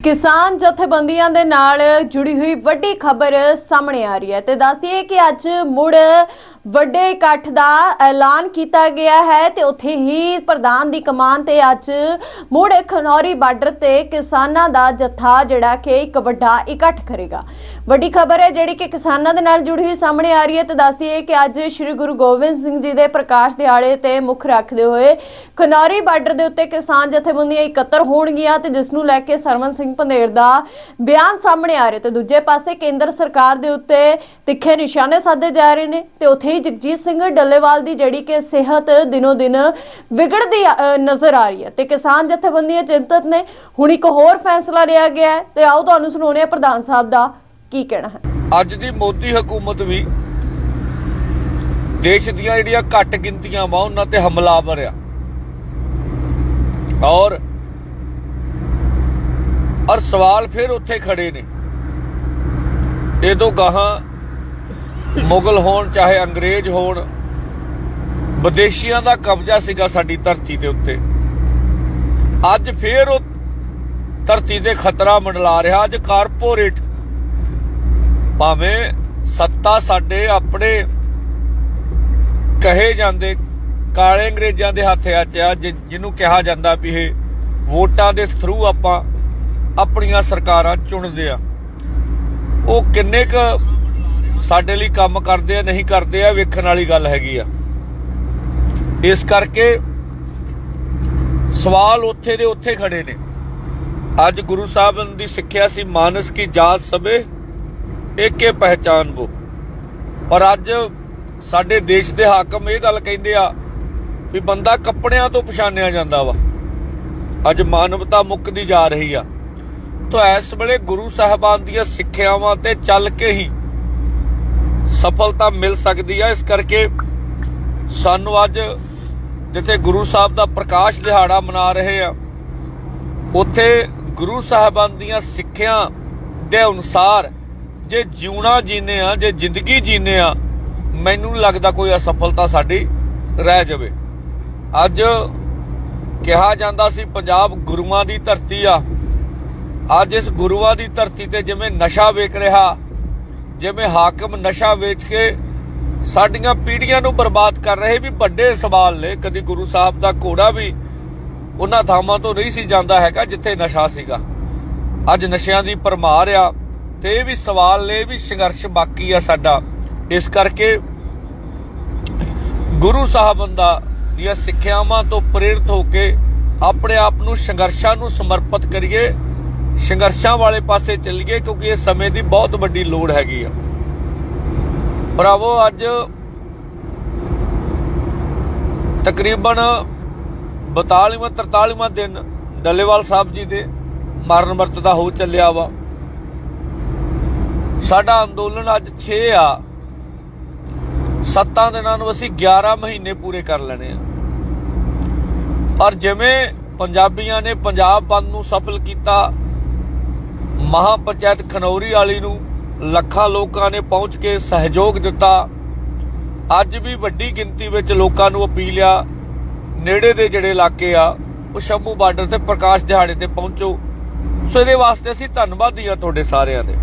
ਕਿਸਾਨ ਜਥੇਬੰਦੀਆਂ ਦੇ ਨਾਲ ਜੁੜੀ ਹੋਈ ਵੱਡੀ ਖਬਰ ਸਾਹਮਣੇ ਆ ਰਹੀ ਹੈ ਤੇ ਦੱਸਦੀ ਹੈ ਕਿ ਅੱਜ ਮੁੜ ਵੱਡੇ ਇਕੱਠ ਦਾ ਐਲਾਨ ਕੀਤਾ ਗਿਆ ਹੈ ਤੇ ਉੱਥੇ ਹੀ ਪ੍ਰਧਾਨ ਦੀ ਕਮਾਨ ਤੇ ਅੱਜ ਮੁੜ ਖਨੌਰੀ ਬਾਰਡਰ ਤੇ ਕਿਸਾਨਾਂ ਦਾ ਜਥਾ ਜਿਹੜਾ ਕਿ ਇੱਕ ਵੱਡਾ ਇਕੱਠ ਕਰੇਗਾ। ਵੱਡੀ ਖਬਰ ਹੈ ਜਿਹੜੀ ਕਿ ਕਿਸਾਨਾਂ ਦੇ ਨਾਲ ਜੁੜੀ ਹੋਈ ਸਾਹਮਣੇ ਆ ਰਹੀ ਹੈ ਤੇ ਦੱਸਦੀ ਹੈ ਕਿ ਅੱਜ ਸ੍ਰੀ ਗੁਰੂ ਗੋਬਿੰਦ ਸਿੰਘ ਜੀ ਦੇ ਪ੍ਰਕਾਸ਼ ਦਿਹਾੜੇ ਤੇ ਮੁੱਖ ਰੱਖਦੇ ਹੋਏ ਖਨੌਰੀ ਬਾਰਡਰ ਦੇ ਉੱਤੇ ਕਿਸਾਨ ਜਥੇਬੰਦੀਆਂ ਇਕੱਤਰ ਹੋਣਗੀਆਂ ਤੇ ਜਿਸ ਨੂੰ ਲੈ ਕੇ ਸਰਵਨ ਸਿੰਘ ਪੰਧੇਰ ਦਾ ਬਿਆਨ ਸਾਹਮਣੇ ਆ ਰਿਹਾ ਤੇ ਦੂਜੇ ਪਾਸੇ ਕੇਂਦਰ ਸਰਕਾਰ ਦੇ ਉੱਤੇ ਤਿੱਖੇ ਨਿਸ਼ਾਨੇ ਸਾਧੇ ਜਾ ਰਹੇ ਨੇ ਤੇ ਉੱਥੇ ਹੀ ਜਗਜੀਤ ਸਿੰਘ ਡੱਲੇਵਾਲ ਦੀ ਜਿਹੜੀ ਕਿ ਸਿਹਤ ਦਿਨੋ ਦਿਨ ਵਿਗੜਦੀ ਨਜ਼ਰ ਆ ਰਹੀ ਹੈ ਤੇ ਕਿਸਾਨ ਜਥੇਬੰਦੀਆਂ ਚਿੰਤਤ ਨੇ। ਹੁਣ ਇੱਕ ਹੋਰ ਫੈਸਲਾ ਲਿਆ ਗਿਆ ਹੈ ਤੇ ਆਓ ਤੁਹਾਨੂੰ ਸੁਣਾਉਂਦੇ ਹਾਂ ਪ੍ਰਧਾਨ ਸਾਹਿਬ ਦਾ ਕੀ ਕਹਿਣਾ ਹੈ। ਅੱਜ ਦੀ ਮੋਦੀ ਹਕੂਮਤ ਵੀ ਦੇਸ਼ ਦੀਆਂ ਜਿਹੜੀਆਂ ਘੱਟ ਗਿਣਤੀਆਂ ਵਾ, ਉਹਨਾਂ ਤੇ ਹਮਲਾਵਰ ਆ ਔਰ ਔਰ ਸਵਾਲ ਫਿਰ ਉੱਥੇ ਖੜੇ ਨੇ। ਇਹ ਤੋਂ ਗਾਹਾਂ ਮੁਗਲ ਹੋਣ, ਚਾਹੇ ਅੰਗਰੇਜ਼ ਹੋਣ, ਵਿਦੇਸ਼ੀਆਂ ਦਾ ਕਬਜ਼ਾ ਸੀਗਾ ਸਾਡੀ ਧਰਤੀ ਦੇ ਉੱਤੇ। ਅੱਜ ਫੇਰ ਉਹ ਧਰਤੀ ਦੇ ਖਤਰਾ ਮੰਡਲਾ ਰਿਹਾ, ਅੱਜ ਕਾਰਪੋਰੇਟ ਭਾਵੇਂ ਸੱਤਾ ਸਾਡੇ ਆਪਣੇ ਕਹੇ ਜਾਂਦੇ, ਕਾਲੇ ਅੰਗਰੇਜ਼ਾਂ ਦੇ ਹੱਥ ਅੱਜ ਆ, ਜਿ- ਜਿਹਨੂੰ ਕਿਹਾ ਜਾਂਦਾ ਵੀ ਇਹ ਵੋਟਾਂ ਦੇ ਥਰੂ ਆਪਾਂ ਆਪਣੀਆਂ ਸਰਕਾਰਾਂ ਚੁਣਦੇ ਆ। ਉਹ ਕਿੰਨੇ ਕ ਸਾਡੇ ਲਈ ਕੰਮ ਕਰਦੇ ਆ, ਨਹੀਂ ਕਰਦੇ ਆ, ਵੇਖਣ ਵਾਲੀ ਗੱਲ ਹੈਗੀ ਆ। ਇਸ ਕਰਕੇ ਸਵਾਲ ਉੱਥੇ ਦੇ ਉੱਥੇ ਖੜੇ ਨੇ। ਅੱਜ ਗੁਰੂ ਸਾਹਿਬ ਦੀ ਸਿੱਖਿਆ ਸੀ, ਮਾਨਸ ਕੀ ਜਾਤ ਸਭੇ ਏਕੇ ਪਹਿਚਾਨ ਬੋ ਪਰ ਅੱਜ ਸਾਡੇ ਦੇਸ਼ ਦੇ ਹਾਕਮ ਇਹ ਗੱਲ ਕਹਿੰਦੇ ਆ ਵੀ ਬੰਦਾ ਕੱਪੜਿਆਂ ਤੋਂ ਪਛਾਣਿਆ ਜਾਂਦਾ ਵਾ। ਅੱਜ ਮਾਨਵਤਾ ਮੁੱਕਦੀ ਜਾ ਰਹੀ ਆ। ਤਾਂ ਇਸ ਵੇਲੇ ਗੁਰੂ ਸਾਹਿਬਾਨ ਦੀਆਂ ਸਿੱਖਿਆਵਾਂ ਤੇ ਚੱਲ ਕੇ ਹੀ ਸਫਲਤਾ ਮਿਲ ਸਕਦੀ ਆ। ਇਸ ਕਰਕੇ ਸਾਨੂੰ ਅੱਜ ਜਿੱਥੇ ਗੁਰੂ ਸਾਹਿਬ ਦਾ ਪ੍ਰਕਾਸ਼ ਦਿਹਾੜਾ ਮਨਾ ਰਹੇ ਆ, ਉੱਥੇ ਗੁਰੂ ਸਾਹਿਬਾਨ ਦੀਆਂ ਸਿੱਖਿਆ ਦੇ ਅਨੁਸਾਰ ਜੇ ਜਿਉਣਾ ਜੀਨੇ ਆ, ਜੇ ਜ਼ਿੰਦਗੀ ਜੀਨੇ ਆ, ਮੈਨੂੰ ਨੀ ਲੱਗਦਾ ਕੋਈ ਅਸਫਲਤਾ ਸਾਡੀ ਰਹਿ ਜਾਵੇ। ਅੱਜ ਕਿਹਾ ਜਾਂਦਾ ਸੀ, ਪੰਜਾਬ ਗੁਰੂਆਂ ਦੀ ਧਰਤੀ ਆ। ਅੱਜ ਇਸ ਗੁਰੂਆਂ ਦੀ ਧਰਤੀ ਤੇ ਜਿਵੇਂ ਨਸ਼ਾ ਵੇਖ ਰਿਹਾ ਜਿਵੇਂ ਹਾਕਮ ਨਸ਼ਾ ਵੇਚ ਕੇ ਸਾਡੀਆਂ ਪੀੜ੍ਹੀਆਂ ਨੂੰ ਬਰਬਾਦ ਕਰ ਰਹੇ ਵੀ ਵੱਡੇ ਸਵਾਲ ਨੇ। ਕਦੀ ਗੁਰੂ ਸਾਹਿਬ ਦਾ ਘੋੜਾ ਵੀ ਉਹਨਾਂ ਥਾਵਾਂ ਤੋਂ ਨਹੀਂ ਸੀ ਜਾਂਦਾ ਹੈਗਾ ਜਿੱਥੇ ਨਸ਼ਾ ਸੀਗਾ। ਅੱਜ ਨਸ਼ਿਆਂ ਦੀ ਪਰਮਾਰ ਆ ਤੇ ਇਹ ਵੀ ਸਵਾਲ ਨੇ, ਇਹ ਵੀ ਸੰਘਰਸ਼ ਬਾਕੀ ਆ ਸਾਡਾ। ਇਸ ਕਰਕੇ ਗੁਰੂ ਸਾਹਿਬ ਦਾ ਦੀਆਂ ਸਿੱਖਿਆਵਾਂ ਤੋਂ ਪ੍ਰੇਰਿਤ ਹੋ ਕੇ ਆਪਣੇ ਆਪ ਨੂੰ ਸੰਘਰਸ਼ਾਂ ਨੂੰ ਸਮਰਪਿਤ ਕਰੀਏ। ਸੰਘਰਸ਼ਾਂ ਵਾਲੇ ਪਾਸੇ ਚੱਲੀਏ ਕਿਉਂਕਿ ਇਹ ਸਮੇਂ ਦੀ ਬਹੁਤ ਵੱਡੀ ਲੋੜ ਹੈਗੀ ਆ। ਭਰਾਵੋ, ਅੱਜ ਤਕਰੀਬਨ 42ਵਾਂ 43ਵਾਂ ਦਿਨ ਡੱਲੇਵਾਲ ਸਾਹਿਬ ਜੀ ਦੇ ਮਰਨ ਵਰਤ ਦਾ ਹੋ ਚੱਲਿਆ ਵਾ। ਸਾਡਾ ਅੰਦੋਲਨ ਅੱਜ 6 ਆ। ਸੱਤਾਂ ਦਿਨਾਂ ਨੂੰ ਅਸੀਂ 11 ਮਹੀਨੇ ਪੂਰੇ ਕਰ ਲੈਣੇ ਆ। ਔਰ ਜਿਵੇਂ ਪੰਜਾਬੀਆਂ ਨੇ ਪੰਜਾਬ ਬੰਦ ਨੂੰ ਸਫਲ ਕੀਤਾ ਮਹਾ ਪੰਚਾਇਤ ਖਨੌਰੀ ਵਾਲੀ ਨੂੰ ਲੱਖਾਂ ਲੋਕਾਂ ਨੇ ਪਹੁੰਚ ਕੇ ਸਹਿਯੋਗ ਦਿੱਤਾ। ਅੱਜ ਵੀ ਵੱਡੀ ਗਿਣਤੀ ਵਿੱਚ ਲੋਕਾਂ ਨੂੰ ਅਪੀਲ ਆ, ਨੇੜੇ ਦੇ ਜਿਹੜੇ ਇਲਾਕੇ ਆ, ਉਹ ਸ਼ੰਭੂ ਬਾਰਡਰ ਤੇ ਪ੍ਰਕਾਸ਼ ਦਿਹਾੜੇ ਤੇ ਪਹੁੰਚੋ। ਸੋ ਇਹਦੇ ਵਾਸਤੇ ਅਸੀਂ ਧੰਨਵਾਦੀ ਆ ਤੁਹਾਡੇ ਸਾਰਿਆਂ ਦੇ।